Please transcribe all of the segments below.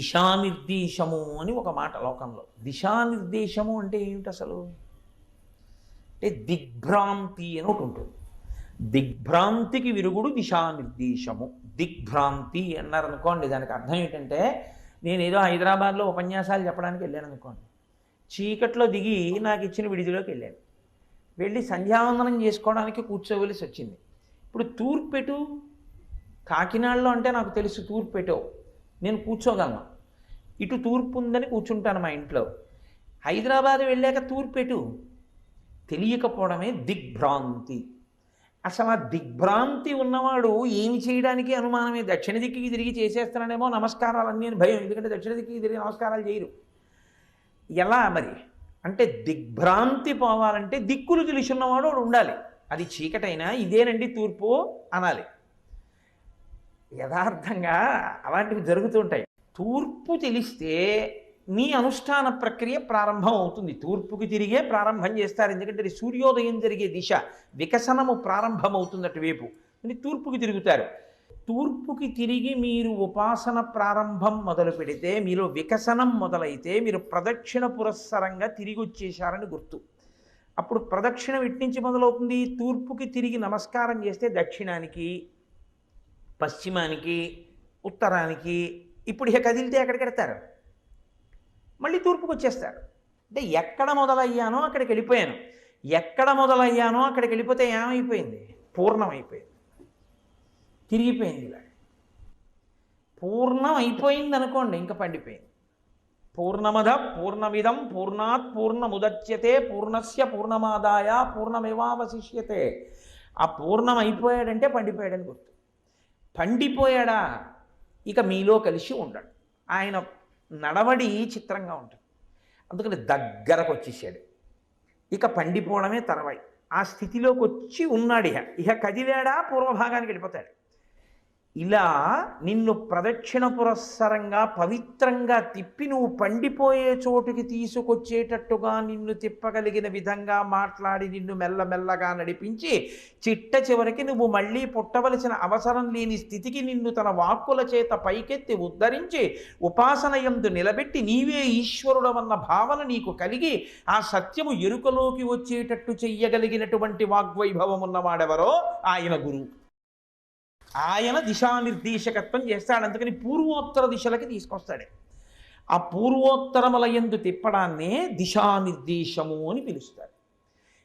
దిశానిర్దేశము అని ఒక మాట లోకంలో. దిశానిర్దేశము అంటే ఏమిటి అసలు? అంటే దిగ్భ్రాంతి అని ఒకటి ఉంటుంది. దిగ్భ్రాంతికి విరుగుడు దిశానిర్దేశము. దిగ్భ్రాంతి అన్నారు అనుకోండి దానికి అర్థం ఏంటంటే నేను ఏదో హైదరాబాద్లో ఉపన్యాసాలు చెప్పడానికి వెళ్ళాను అనుకోండి. చీకట్లో దిగి నాకు ఇచ్చిన విడిదిలోకి వెళ్ళాను. వెళ్ళి సంధ్యావందనం చేసుకోవడానికి కూర్చోవలసి వచ్చింది. ఇప్పుడు తూర్పెటు కాకినాడలో అంటే నాకు తెలుసు తూర్పెటో నేను కూర్చోగలను. ఇటు తూర్పు ఉందని కూర్చుంటాను మా ఇంట్లో. హైదరాబాద్ వెళ్ళాక తూర్పెటు తెలియకపోవడమే దిగ్భ్రాంతి. అసలు ఆ దిగ్భ్రాంతి ఉన్నవాడు ఏమి చేయడానికి అనుమానమే? దక్షిణ దిక్కుకి తిరిగి చేసేస్తాననేమో నమస్కారాలన్నీ అని భయం. ఎందుకంటే దక్షిణ దిక్కుకి తిరిగి నమస్కారాలు చేయరు. ఎలా మరి? అంటే దిగ్భ్రాంతి పోవాలంటే దిక్కులు తెలుసున్నవాడు వాడు ఉండాలి. అది చీకటైనా ఇదేనండి తూర్పు అనాలి. యథార్థంగా అలాంటివి జరుగుతుంటాయి తూర్పు తెలిస్తే మీ అనుష్ఠాన ప్రక్రియ ప్రారంభం అవుతుంది. తూర్పుకి తిరిగే ప్రారంభం చేస్తారు. ఎందుకంటే అది సూర్యోదయం జరిగే దిశ. వికసనము ప్రారంభమవుతుంది అటువైపు. అని తూర్పుకి తిరుగుతారు. తూర్పుకి తిరిగి మీరు ఉపాసన ప్రారంభం మొదలు పెడితే మీరు వికసనం మొదలైతే మీరు ప్రదక్షిణ పురస్సరంగా తిరిగి వచ్చేశారని గుర్తు. అప్పుడు ప్రదక్షిణ ఇట్నుంచి మొదలవుతుంది? తూర్పుకి తిరిగి నమస్కారం చేస్తే దక్షిణానికి పశ్చిమానికి ఉత్తరానికి ఇప్పుడు ఇక కదిలితే ఎక్కడికి వెడతారు? మళ్ళీ తూర్పుకు వచ్చేస్తారు. అంటే ఎక్కడ మొదలయ్యానో అక్కడికి వెళ్ళిపోయాను. ఎక్కడ మొదలయ్యానో అక్కడికి వెళ్ళిపోతే ఏమైపోయింది? పూర్ణమైపోయింది. తిరిగిపోయింది ఇలా. పూర్ణం అయిపోయింది అనుకోండి ఇంకా పండిపోయింది. పూర్ణమద పూర్ణమిదం పూర్ణాత్ పూర్ణముదచ్యతే పూర్ణస్య పూర్ణమాదాయ పూర్ణమేవావశిష్యతే. ఆ పూర్ణం అయిపోయాడంటే పండిపోయాడని గుర్తు. పండిపోయాడా? ఇక మీలో కలిసి ఉండడు. ఆయన నడవడి చిత్రంగా ఉంటుంది. అందుకని దగ్గరకు వచ్చేసాడు. ఇక పండిపోవడమే తర్వాయి ఆ స్థితిలోకి వచ్చి ఉన్నాడు ఇహ. ఇహ కదిలాడా పూర్వభాగానికి వెళ్ళిపోతాడు. ఇలా నిన్ను ప్రదక్షిణ పురస్సరంగా పవిత్రంగా తిప్పి నువ్వు పండిపోయే చోటుకి తీసుకొచ్చేటట్టుగా నిన్ను తిప్పగలిగిన విధంగా మాట్లాడి నిన్ను మెల్లమెల్లగా నడిపించి చిట్ట చివరికి నువ్వు మళ్ళీ పుట్టవలసిన అవసరం లేని స్థితికి నిన్ను తన వాక్కుల చేత పైకెత్తి ఉద్ధరించి ఉపాసన యందు నిలబెట్టి నీవే ఈశ్వరుడవన్న భావన నీకు కలిగి ఆ సత్యము ఎరుకలోకి వచ్చేటట్టు చెయ్యగలిగినటువంటి వాగ్వైభవం ఉన్నవాడెవరో ఆయన గురువు. ఆయన దిశానిర్దేశకత్వం చేస్తాడు. అందుకని పూర్వోత్తర దిశలకి తీసుకొస్తాడు. ఆ పూర్వోత్తరములయందు తిప్పడాన్నే దిశానిర్దేశము అని పిలుస్తారు.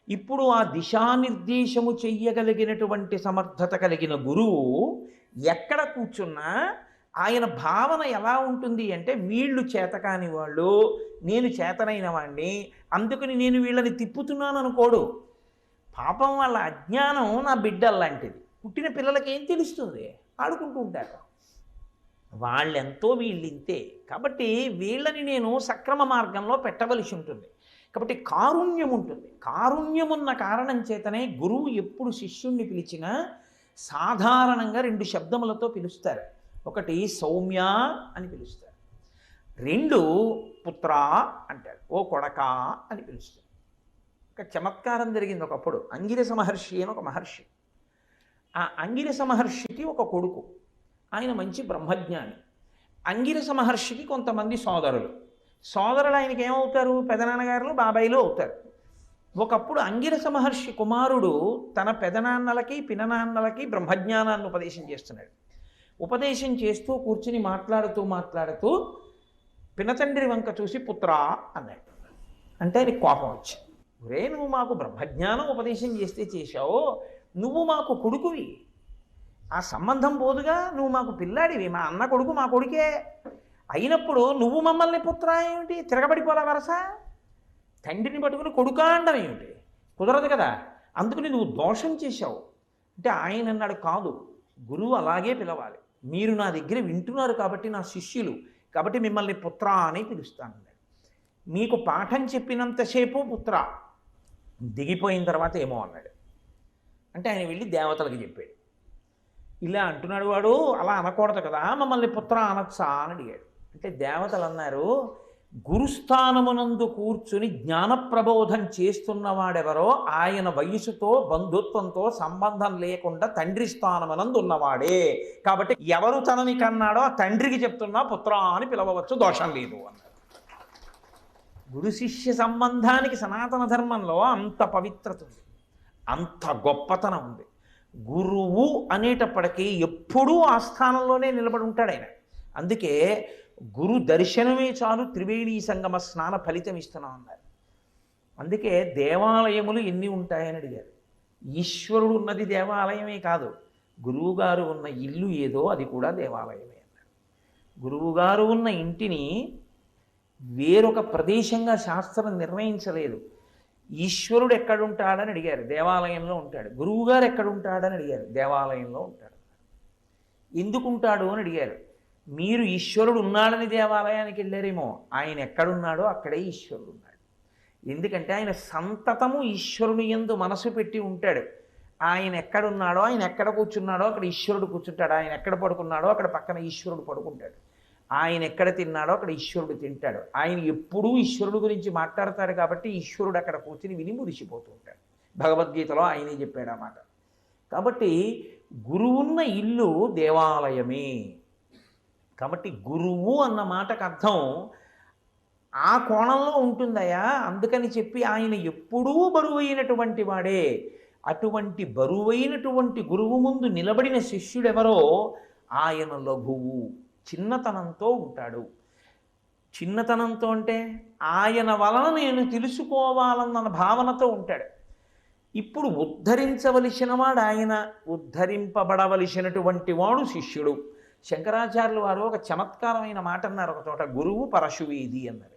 ఇప్పుడు ఆ దిశానిర్దేశము చెయ్యగలిగినటువంటి సమర్థత కలిగిన గురువు ఎక్కడ కూర్చున్నా ఆయన భావన ఎలా ఉంటుంది అంటే వీళ్ళు చేతకాని వాళ్ళు నేను చేతనైన వాడిని అందుకని నేను వీళ్ళని తిప్పుతున్నాను అనుకోడు పాపం వాళ్ళ అజ్ఞానం నా బిడ్డల్లాంటిది. పుట్టిన పిల్లలకి ఏం తెలుస్తుంది? ఆడుకుంటూ ఉంటారు. వాళ్ళెంతో వీళ్ళింతే. కాబట్టి వీళ్ళని నేను సక్రమ మార్గంలో పెట్టవలసి ఉంటుంది. కాబట్టి కారుణ్యం ఉంటుంది. కారుణ్యం ఉన్న కారణం చేతనే గురువు ఎప్పుడు శిష్యుణ్ణి పిలిచినా సాధారణంగా రెండు శబ్దములతో పిలుస్తారు. ఒకటి సౌమ్య అని పిలుస్తారు. రెండు పుత్ర అంటారు. ఓ కొడక అని పిలుస్తారు. ఒక చమత్కారం జరిగింది ఒకప్పుడు. అంగిరస మహర్షి అని ఒక మహర్షి. ఆ అంగిరస మహర్షికి ఒక కొడుకు. ఆయన మంచి బ్రహ్మజ్ఞాని. అంగిరస మహర్షికి కొంతమంది సోదరులు. సోదరులు ఆయనకి ఏమవుతారు? పెదనాన్నగారులు బాబాయిలు అవుతారు. ఒకప్పుడు అంగిరస మహర్షి కుమారుడు తన పెదనాన్నలకి పిననాన్నలకి బ్రహ్మజ్ఞానాన్ని ఉపదేశం చేస్తున్నాడు. ఉపదేశం చేస్తూ కూర్చుని మాట్లాడుతూ మాట్లాడుతూ పినతండ్రి వంక చూసి పుత్రా అన్నాడు. అంటే ఆయనకి కోపం వచ్చింది. ఒరే నువ్వు మాకు బ్రహ్మజ్ఞానం ఉపదేశం చేస్తే చేశావు? నువ్వు మాకు కొడుకువి. ఆ సంబంధం పోదుగా నువ్వు మాకు పిల్లాడివి. మా అన్న కొడుకు మా కొడుకే. అయినప్పుడు నువ్వు మమ్మల్ని పుత్ర ఏమిటి? తిరగబడిపోలా వరస? తండ్రిని పట్టుకుని కొడుకాండం ఏమిటి? కుదరదు కదా. అందుకని నువ్వు దోషం చేశావు. అంటే ఆయన అన్నాడు కాదు గురువు అలాగే పిలవాలి. మీరు నా దగ్గర వింటున్నారు కాబట్టి నా శిష్యులు కాబట్టి మిమ్మల్ని పుత్ర అని పిలుస్తాను మీకు పాఠం చెప్పినంతసేపు పుత్ర. దిగిపోయిన తర్వాత ఏమో అన్నాడు. అంటే ఆయన వెళ్ళి దేవతలకు చెప్పాడు. ఇలా అంటున్నాడు వాడు అలా అనకూడదు కదా మమ్మల్ని పుత్ర అనొచ్చా అని అడిగాడు. అంటే దేవతలు అన్నారు గురుస్థానమునందు కూర్చుని జ్ఞానప్రబోధం చేస్తున్నవాడెవరో ఆయన వయసుతో బంధుత్వంతో సంబంధం లేకుండా తండ్రి స్థానమునందు ఉన్నవాడే. కాబట్టి ఎవరు తనని కన్నాడో ఆ తండ్రికి చెప్తున్నా పుత్ర అని పిలవవచ్చు దోషం లేదు అన్నారు గురు శిష్య సంబంధానికి సనాతన ధర్మంలో అంత పవిత్రత ఉంది. అంత గొప్పతనం ఉంది. గురువు అనేటప్పటికీ ఎప్పుడూ ఆ స్థానంలోనే నిలబడి ఉంటాడు ఆయన. అందుకే గురు దర్శనమే చాలు త్రివేణీ సంగమ స్నాన ఫలితం ఇస్తున్నాం అన్నారు. అందుకే దేవాలయములు ఎన్ని ఉంటాయని అడిగారు. ఈశ్వరుడు ఉన్నది దేవాలయమే కాదు గురువుగారు ఉన్న ఇల్లు ఏదో అది కూడా దేవాలయమే అన్నారు. గురువుగారు ఉన్న ఇంటిని వేరొక ప్రదేశంగా శాస్త్రం నిర్ణయించలేదు. ఈశ్వరుడు ఎక్కడుంటాడని అడిగారు. దేవాలయంలో ఉంటాడు. గురువుగారు ఎక్కడుంటాడని అడిగారు. దేవాలయంలో ఉంటాడు. ఎందుకు ఉంటాడు అని అడిగారు. మీరు ఈశ్వరుడు ఉన్నాడని దేవాలయానికి వెళ్ళారేమో. ఆయన ఎక్కడున్నాడో అక్కడే ఈశ్వరుడు ఉన్నాడు. ఎందుకంటే ఆయన సంతతము ఈశ్వరుని ఎందు మనసు పెట్టి ఉంటాడు. ఆయన ఎక్కడున్నాడో ఆయన ఎక్కడ కూర్చున్నాడో అక్కడ ఈశ్వరుడు కూర్చుంటాడు. ఆయన ఎక్కడ పడుకున్నాడో అక్కడ పక్కన ఈశ్వరుడు పడుకుంటాడు. ఆయన ఎక్కడ తిన్నాడో అక్కడ ఈశ్వరుడు తింటాడు. ఆయన ఎప్పుడూ ఈశ్వరుడు గురించి మాట్లాడతాడు కాబట్టి ఈశ్వరుడు అక్కడ కూర్చుని విని మురిసిపోతూ ఉంటాడు. భగవద్గీతలో ఆయనే చెప్పాడు ఆ మాట. కాబట్టి గురువున్న ఇల్లు దేవాలయమే. కాబట్టి గురువు అన్న మాటకు అర్థం ఆ కోణంలో ఉంటుందయా అందుకని చెప్పి ఆయన ఎప్పుడూ బరువైనటువంటి వాడే. అటువంటి బరువైనటువంటి గురువు ముందు నిలబడిన శిష్యుడెవరో? ఆయన లఘువు. చిన్నతనంతో ఉంటాడు. చిన్నతనంతో అంటే ఆయన వలన నేను తెలుసుకోవాలన్న భావనతో ఉంటాడు. ఇప్పుడు ఉద్ధరించవలసిన వాడు ఆయన ఉద్ధరింపబడవలసినటువంటి వాడు శిష్యుడు. శంకరాచార్యులు వారు ఒక చమత్కారమైన మాట అన్నారు ఒక చోట గురువు పరశువేది అన్నారు.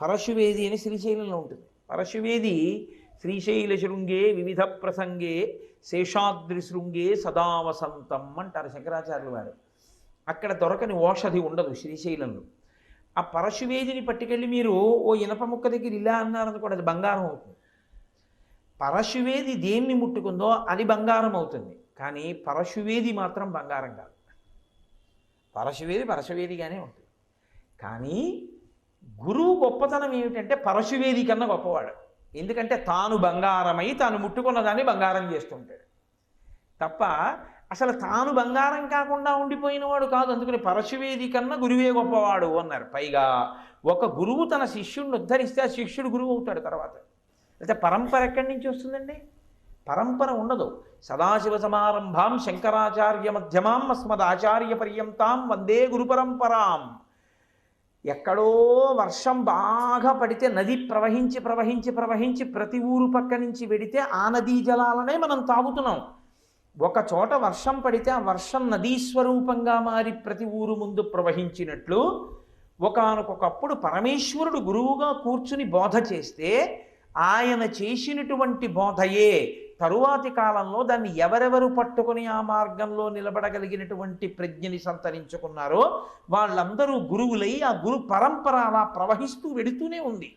పరశువేది అని శ్రీశైలంలో ఉంటుంది. పరశువేది శ్రీశైల శృంగే వివిధ ప్రసంగే శేషాద్రి శృంగే సదావసంతం అంటారు శంకరాచార్యులు వారు. అక్కడ దొరకని ఓషధి ఉండదు శ్రీశైలంలో. ఆ పరశువేదిని పట్టుకెళ్ళి మీరు ఓ ఇనప ముక్క దగ్గర ఇలా అన్నారనుకోండి అది బంగారం అవుతుంది. పరశువేది దేన్ని ముట్టుకుందో అది బంగారం అవుతుంది. కానీ పరశువేది మాత్రం బంగారం కాదు. పరశువేది పరశువేదిగానే ఉంటుంది. కానీ గురువు గొప్పతనం ఏమిటంటే పరశువేది కన్నా గొప్పవాడు. ఎందుకంటే తాను బంగారమై తాను ముట్టుకున్న దాన్ని బంగారం చేస్తుంటాడు. తప్ప అసలు తాను బంగారం కాకుండా ఉండిపోయినవాడు కాదు అందుకని పరశువేది కన్నా గురువే గొప్పవాడు అన్నారు. పైగా ఒక గురువు తన శిష్యుడిని ఉద్ధరిస్తే ఆ శిష్యుడు గురువు అవుతాడు తర్వాత. అయితే పరంపర ఎక్కడి నుంచి వస్తుందండి? పరంపర ఉండదు. సదాశివ సమారంభాం శంకరాచార్య మధ్యమాం అస్మదాచార్య పర్యంతాం వందే గురు పరంపరాం. ఎక్కడో వర్షం బాగా పడితే నది ప్రవహించి ప్రవహించి ప్రవహించి ప్రతి ఊరు పక్క నుంచి వెడితే ఆ నదీ జలాలనే మనం తాగుతున్నాం. ఒక చోట వర్షం పడితే ఆ వర్షం నదీ స్వరూపంగా మారి ప్రతి ఊరు ముందు ప్రవహించినట్లు ఒకనకొకప్పుడు పరమేశ్వరుడు గురువుగా కూర్చుని బోధ చేస్తే ఆయన చేసినటువంటి బోధయే. తరువాతి కాలంలో దాన్ని ఎవరెవరు పట్టుకొని ఆ మార్గంలో నిలబడగలిగినటువంటి ప్రజ్ఞని సంతరించుకున్నారో వాళ్ళందరూ గురువులై ఆ గురు పరంపర అలా ప్రవహిస్తూ వెడుతూనే ఉంది.